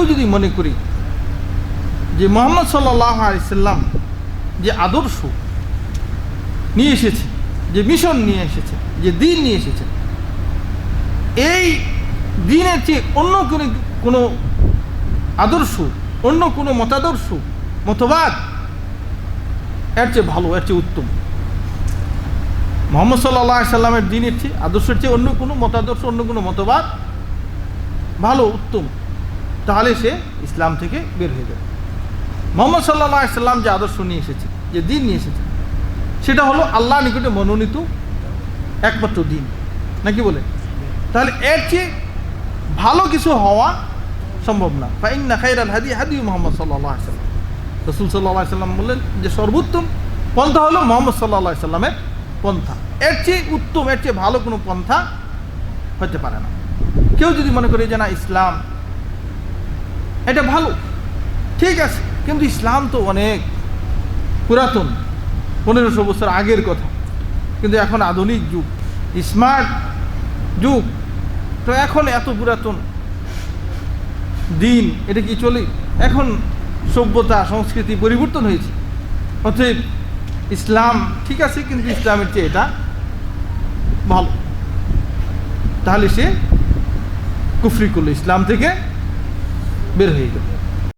কেউ যদি মনে করি যে মোহাম্মদ আলিয়াল্লাম যে আদর্শ নিয়ে এসেছে, যে মিশন নিয়ে এসেছে, যে দিন নিয়ে এসেছে, এই দিনের চেয়ে অন্য কোনো কোনো আদর্শ, অন্য কোনো মতাদর্শ, মতবাদ এর চেয়ে ভালো, এর চেয়ে উত্তম। মোহাম্মদ সাল্লাহ সাল্লামের দিনের চেয়ে, আদর্শের চেয়ে অন্য কোনো মতাদর্শ, অন্য কোনো মতবাদ ভালো, উত্তম। তাহলে সে ইসলাম থেকে বের হয়ে যাবে। মোহাম্মদ সাল্লাহ সাল্লাম যে আদর্শ নিয়ে এসেছে, যে দিন নিয়ে এসেছে, সেটা হলো আল্লাহ নিকটে মনোনীত একমাত্র দিন। নাকি বলে? তাহলে এর চেয়ে ভালো কিছু হওয়া সম্ভব না। ফাইন না খাইরাল হাদি হাদি মোহাম্মদ সাল্লাহ সাল্লাম। রসুল সাল্লাহ সাল্লাম বললেন যে সর্বোত্তম পন্থা হলো মোহাম্মদ সাল্লাহ সাল্লামের পন্থা। এর চেয়ে উত্তম, এর চেয়ে ভালো কোনো পন্থা হতে পারে না। কেউ যদি মনে করে যে না, ইসলাম এটা ভালো। ঠিক আছে, কিন্তু ইসলাম তো অনেক পুরাতন, পনেরোশো বছর আগের কথা। কিন্তু এখন আধুনিক যুগ স্মার্ট যুগ। তো এখন এত পুরাতন দিন, এটা কি চলে? এখন সভ্যতা, সংস্কৃতি পরিবর্তন হয়েছে। অতএব ইসলাম ঠিক আছে, কিন্তু ইসলামের চেয়ে এটা ভালো। তাহলে সে কুফরি করল ইসলাম থেকে। বের হয়ে গেল